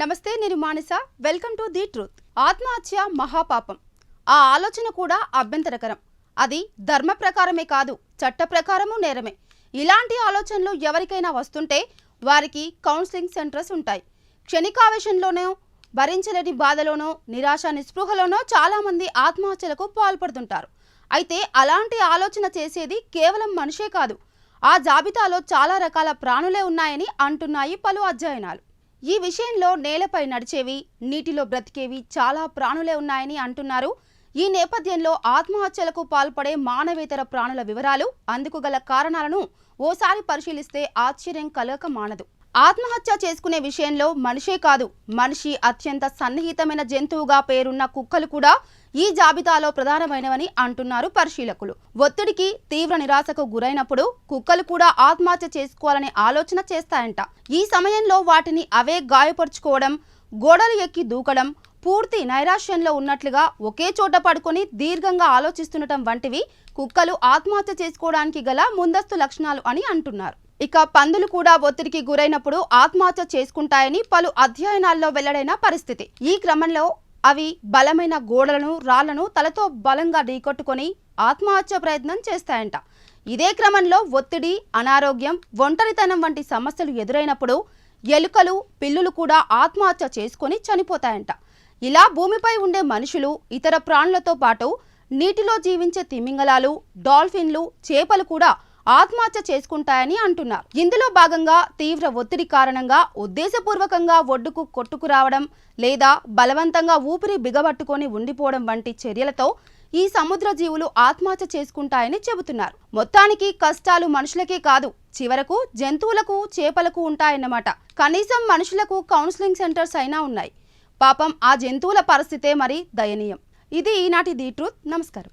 నమస్తే నేను Manasa. Welcome to the truth. ఆత్మహత్య మహాపాపం. ఆ ఆలోచన కూడా అభ్యంతరకరం. అది ధర్మ ప్రకారమే కాదు చట్ట ప్రకారము నేరమే. ఇలాంటి ఆలోచనలు ఎవరికైనా వస్తుంటే వారికి కౌన్సిలింగ్ సెంటర్స్ ఉంటాయి. క్షణికావేశంలోనో భరించలేని బాధలోనో నిరాశ నిస్పృహలోనో చాలామంది ఆత్మహత్యలకు పాల్పడుతుంటారు. అయితే అలాంటి ఆలోచన చేసేది కేవలం మనిషే కాదు. ఆ జాబితాలో చాలా రకాల ప్రాణులే ఉన్నాయని అంటున్నాయి పలు అధ్యయనాలు. ఈ విషయంలో నేలపై నడిచేవి నీటిలో బ్రతికేవి చాలా ప్రాణులే ఉన్నాయని అంటున్నారు. ఈ నేపథ్యంలో ఆత్మహత్యలకు పాల్పడే మానవేతర ప్రాణుల వివరాలు అందుకు గల కారణాలను ఓసారి పరిశీలిస్తే ఆశ్చర్యం కలగక మానదు ఆత్మహత్య చేసుకునే విషయంలో మనిషే కాదు మనిషి అత్యంత సన్నిహితమైన జంతువుగా పేరున్న కుక్కలు కూడా ఈ జాబితాలో ప్రధానమైనవని అంటున్నారు పరిశీలకులు. ఒత్తిడికి తీవ్ర నిరాశకు గురైనప్పుడు కుక్కలు కూడా ఆత్మహత్య చేసుకోవాలనే ఆలోచన చేస్తాయంట. ఈ సమయంలో వాటిని అవే గాయపరుచుకోవడం గోడలు ఎక్కి దూకడం పూర్తి నైరాశ్యంలో ఉన్నట్లుగా ఒకే చోట పడుకొని దీర్ఘంగా ఆలోచిస్తుండటం వంటివి కుక్కలు ఆత్మహత్య చేసుకోవడానికి గల ముందస్తు లక్షణాలు అని అంటున్నారు. ఇక పందులు కూడా ఒత్తిడికి గురైనప్పుడు ఆత్మహత్య చేసుకుంటాయని పలు అధ్యయనాల్లో వెల్లడైన పరిస్థితి. ఈ క్రమంలో అవి బలమైన గోడలను రాళ్ళను తలతో బలంగా ఢీకొట్టుకొని ఆత్మహత్య ప్రయత్నం చేస్తాయంట. ఇదే క్రమంలో ఒత్తిడి అనారోగ్యం ఒంటరితనం వంటి సమస్యలు ఎదురైనప్పుడు ఎలుకలు పిల్లులు కూడా ఆత్మహత్య చేసుకొని చనిపోతాయంట. ఇలా భూమిపై ఉండే మనుషులు ఇతర ప్రాణులతో పాటు నీటిలో జీవించే తిమింగలాలు డాల్ఫిన్లు చేపలు కూడా ఆత్మహత్య చేసుకుంటాయని అంటున్నారు. ఇందులో భాగంగా తీవ్ర ఒత్తిడి కారణంగా ఉద్దేశపూర్వకంగా ఒడ్డుకు కొట్టుకురావడం లేదా బలవంతంగా ఊపిరి బిగబట్టుకొని ఉండిపోవడం వంటి చర్యలతో ఈ సముద్ర జీవులు ఆత్మహత్య చేసుకుంటాయని చెబుతున్నారు. మొత్తానికి కష్టాలు మనుషులకే కాదు చివరకు జంతువులకు చేపలకు ఉంటాయన్నమాట. కనీసం మనుషులకు కౌన్సిలింగ్ సెంటర్స్ అయినా ఉన్నాయి. పాపం ఆ జంతువుల పరిస్థితే మరి దయనీయం. ఇది ఈనాటి ది ట్రూత్. నమస్కారం.